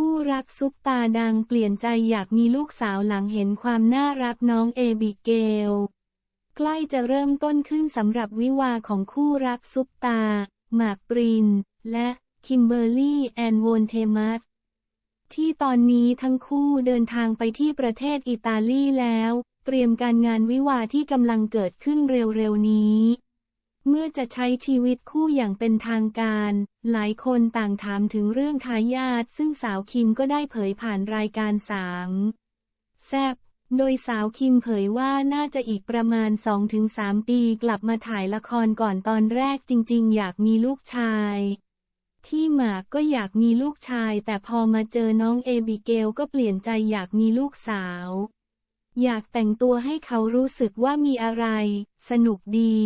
คู่รักซุปตาดังเปลี่ยนใจอยากมีลูกสาวหลังเห็นความน่ารักน้องเอบิเกล ใกล้จะเริ่มต้นขึ้นสำหรับวิวาของคู่รักซุปตา หมากปริน และคิมเบอร์รี่แอนโวนเทมัสที่ตอนนี้ทั้งคู่เดินทางไปที่ประเทศอิตาลีแล้ว เตรียมการงานวิวาที่กำลังเกิดขึ้นเร็วๆนี้ เมื่อจะใช้ชีวิตคู่อย่างเป็นทางการ หลายคนต่างถามถึงเรื่องทายาทซึ่งสาวคิมก็ได้เผยผ่านรายการสามแซบโดยสาวคิมเผยว่าน่าจะอีกประมาณ 2-3 ปีกลับมาถ่ายละครก่อนตอนแรกจริงๆ อยากมีลูกชาย ที่หมากก็อยากมีลูกชาย แต่พอมาเจอน้องเอบิเกลก็เปลี่ยนใจอยากมีลูกสาว อยากแต่งตัวให้เขารู้สึกว่ามีอะไร สนุกดี